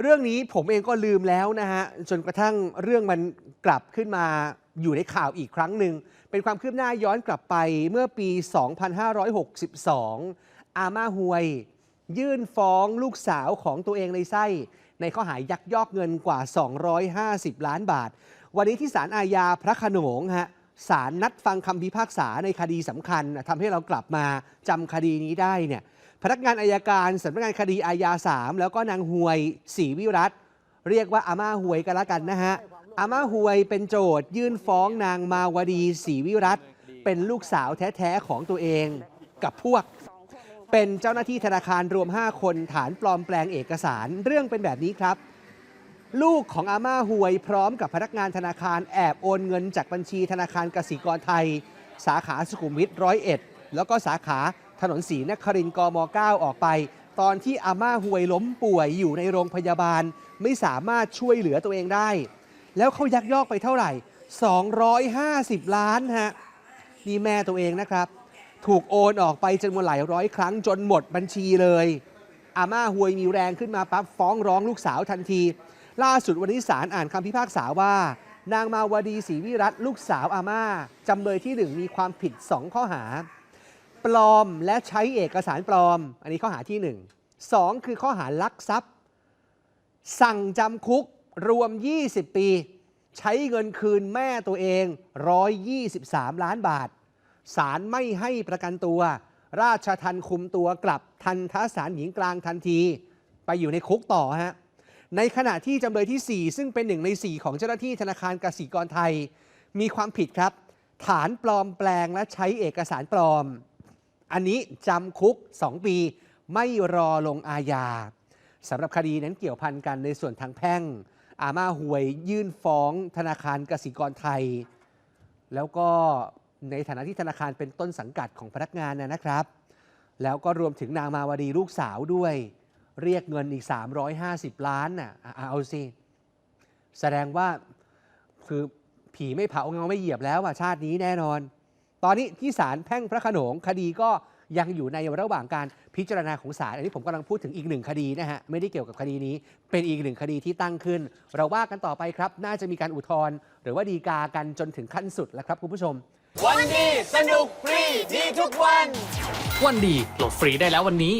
เรื่องนี้ผมเองก็ลืมแล้วนะฮะ จนกระทั่งเรื่องมันกลับขึ้นมาอยู่ในข่าวอีกครั้งหนึ่ง เป็นความคืบหน้าย้อนกลับไปเมื่อปี 2562 อาม่าฮวย ยื่นฟ้องลูกสาวของตัวเองในไส้ ในข้อหายักยอกเงินกว่า 250 ล้านบาท วันนี้ที่ศาลอาญาพระโขนงฮะ ศาลนัดฟังคำพิพากษาในคดีสำคัญทำให้เรากลับมาจำคดีนี้ได้เนี่ยพนักงานอายการสำนักงานคดีอาญา3แล้วก็นางหวยศรีวิรัตเรียกว่าอาม่าหวยกันละกันนะฮะอาม่าหวยเป็นโจทย์ยื่นฟ้องนางมาวดีศรีวิรัตเป็นลูกสาวแท้ๆของตัวเองกับพวก เป็นเจ้าหน้าที่ธนาคารรวม 5 คนฐานปลอมแปลงเอกสารเรื่องเป็นแบบนี้ครับ ลูกของอาม่าหวยพร้อมกับพนักงานธนาคารแอบโอนเงินจากบัญชีธนาคารกสิกรไทย สาขาสุขุมวิทร้อยเอ็ดแล้วก็สาขาถนนศรีนครินทร์กม 9 ออกไป ตอนที่อาม่าหวยล้มป่วยอยู่ในโรงพยาบาล ไม่สามารถช่วยเหลือตัวเองได้ แล้วเขายักยอกไปเท่าไหร่ 250 ล้านฮะนี่แม่ตัวเองนะครับ ถูกโอนออกไปจนวนหลายร้อยครั้งจนหมดบัญชีเลย อาม่าหวยมีแรงขึ้นมาปั๊บฟ้องร้องลูกสาวทันที ล่าสุดวันนี้ศาลอ่านคำพิพากษาว่า นางมาวดีศรีวิรัตลูกสาวอาม่าจำเลยที่หนึ่งมีความผิด 2 ข้อหา ปลอมและใช้เอกสารปลอม อันนี้ข้อหาที่ 1 2 คือข้อหาลักทรัพย์ สั่งจำคุกรวม 20 ปี ใช้เงินคืนแม่ตัวเอง 123 ล้านบาทศาลไม่ให้ประกันตัว ราชทันคุมตัวกลับทันทสารหญิงกลางทันที ไปอยู่ในคุกต่อฮะ ในขณะที่จำเลยที่ 4 ซึ่งเป็นหนึ่งใน 4 ของเจ้าหน้าที่ธนาคารกสิกรไทย มีความผิดครับ ฐานปลอมแปลงและใช้เอกสารปลอม อันนี้จำคุก 2 ปี ไม่รอลงอาญาสำหรับคดีนั้นเกี่ยวพันกันในส่วนทางแพ่ง อาม่าหวยยื่นฟ้องธนาคารกสิกรไทย แล้วก็ในฐานะที่ธนาคารเป็นต้นสังกัดของพนักงานนะครับ แล้วก็รวมถึงนางมาวดีลูกสาวด้วย เรียกเงินอีก 350 ล้านน่ะอะเอาสิ แสดงว่าคือผีไม่เผาเงาไม่เหยียบแล้วอะชาตินี้แน่นอน ตอนนี้ที่ศาลแพ่งพระโขนงคดีก็ยังอยู่ในระหว่างการพิจารณาของศาลอันนี้ผมกำลังพูดถึงอีกหนึ่งคดีนะฮะ ไม่ได้เกี่ยวกับคดีนี้ เป็นอีกหนึ่งคดีที่ตั้งขึ้น เราว่ากันต่อไปครับ น่าจะมีการอุทธรณ์หรือว่าดีกากันจนถึงขั้นสุดแล้วครับคุณผู้ชม วันดีสนุกฟรีดีทุกวัน วันดีโหลดฟรีได้แล้ววันนี้